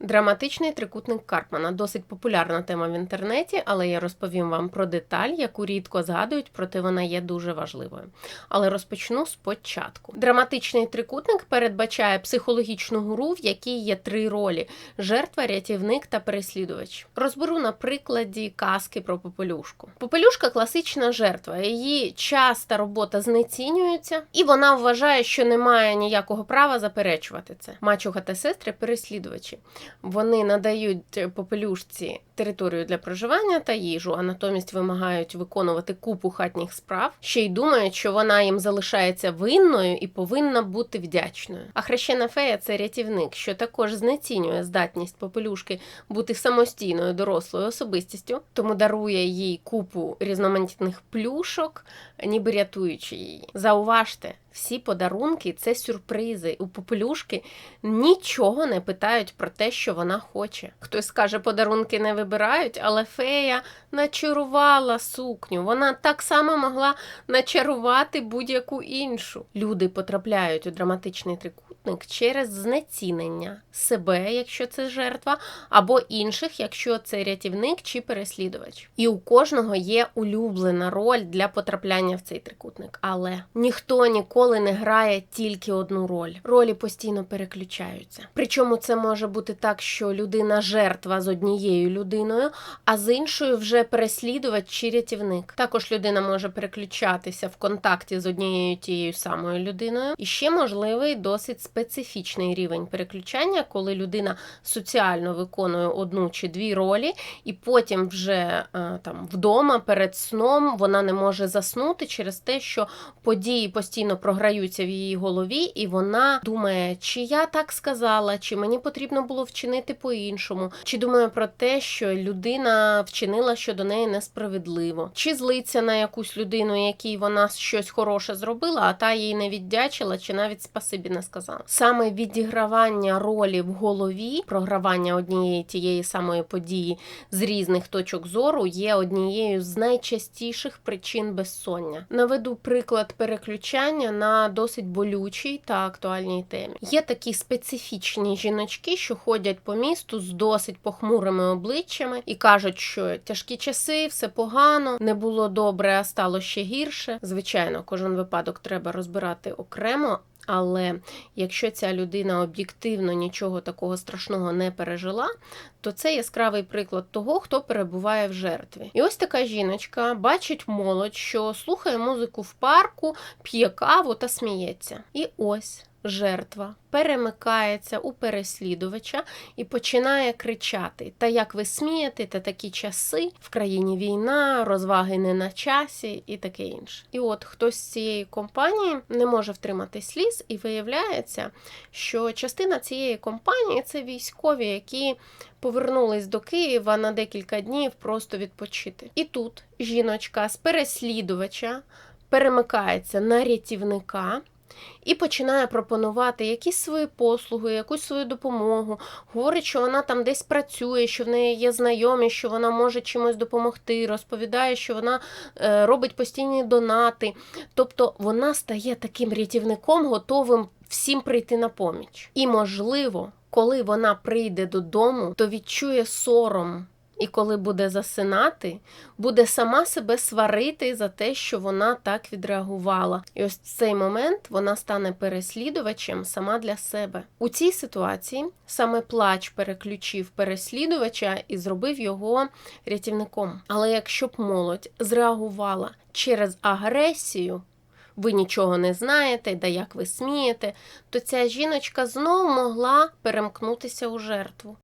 Драматичний трикутник Карпмана досить популярна тема в інтернеті, але я розповім вам про деталь, яку рідко згадують, проте вона є дуже важливою. Але розпочну спочатку. Драматичний трикутник передбачає психологічну гру, в якій є три ролі: жертва, рятівник та переслідувач. Розберу на прикладі казки про попелюшку. Попелюшка класична жертва. Її час та робота знецінюються, і вона вважає, що не має ніякого права заперечувати це. Мачуха та сестри переслідувачі. Вони надають попелюшці територію для проживання та їжу, а натомість вимагають виконувати купу хатніх справ, ще й думають, що вона їм залишається винною і повинна бути вдячною. А хрещена фея це рятівник, що також знецінює здатність попелюшки бути самостійною дорослою особистістю, тому дарує їй купу різноманітних плюшок, ніби рятуючи її. Зауважте. Всі подарунки це сюрпризи. У попелюшки нічого не питають про те, що вона хоче. Хтось скаже, подарунки не вибирають, але фея начарувала сукню. Вона так само могла начарувати будь-яку іншу. Люди потрапляють у драматичний трикутник через знецінення себе, якщо це жертва, або інших, якщо це рятівник чи переслідувач. І у кожного є улюблена роль для потрапляння в цей трикутник. Але ніхто ніколи не грає тільки одну роль. Ролі постійно переключаються. Причому це може бути так, що людина жертва з однією людиною, а з іншою вже переслідувач чи рятівник. Також людина може переключатися в контакті з однією тією самою людиною. І ще можливий досить специфічний рівень переключання, коли людина соціально виконує одну чи дві ролі, і потім вже е, там вдома перед сном вона не може заснути через те, що події постійно програються в її голові, і вона думає, чи я так сказала, чи мені потрібно було вчинити по-іншому, чи думає про те, що людина вчинила щодо неї несправедливо, чи злиться на якусь людину, якій вона щось хороше зробила, а та їй не віддячила, чи навіть спасибі не сказала. Саме відігравання ролі в голові, програвання однієї тієї самої події з різних точок зору є однією з найчастіших причин безсоння. Наведу приклад переключання на досить болючій та актуальній темі. Є такі специфічні жіночки, що ходять по місту з досить похмурими обличчями і кажуть, що тяжкі часи, все погано, не було добре, а стало ще гірше. Звичайно, кожен випадок треба розбирати окремо. Але якщо ця людина об'єктивно нічого такого страшного не пережила, то це яскравий приклад того, хто перебуває в жертві. І ось така жіночка бачить молодь, що слухає музику в парку, п'є каву та сміється. І ось жертва перемикається у переслідувача і починає кричати: Та як ви смієте, та такі часи, в країні війна, розваги не на часі і таке інше. І от хтось з цієї компанії не може втримати сліз, і виявляється, що частина цієї компанії це військові, які повернулись до Києва на декілька днів просто відпочити. І тут жіночка з переслідувача перемикається на рятівника. І починає пропонувати якісь свої послуги, якусь свою допомогу. Говорить, що вона там десь працює, що в неї є знайомі, що вона може чимось допомогти. Розповідає, що вона е, робить постійні донати. Тобто вона стає таким рятівником, готовим всім прийти на поміч. І можливо, коли вона прийде додому, то відчує сором. І коли буде засинати, буде сама себе сварити за те, що вона так відреагувала. І ось в цей момент вона стане переслідувачем сама для себе. У цій ситуації саме плач переключив переслідувача і зробив його рятівником. Але якщо б молодь зреагувала через агресію, ви нічого не знаєте, да як ви смієте, то ця жіночка знов могла перемкнутися у жертву.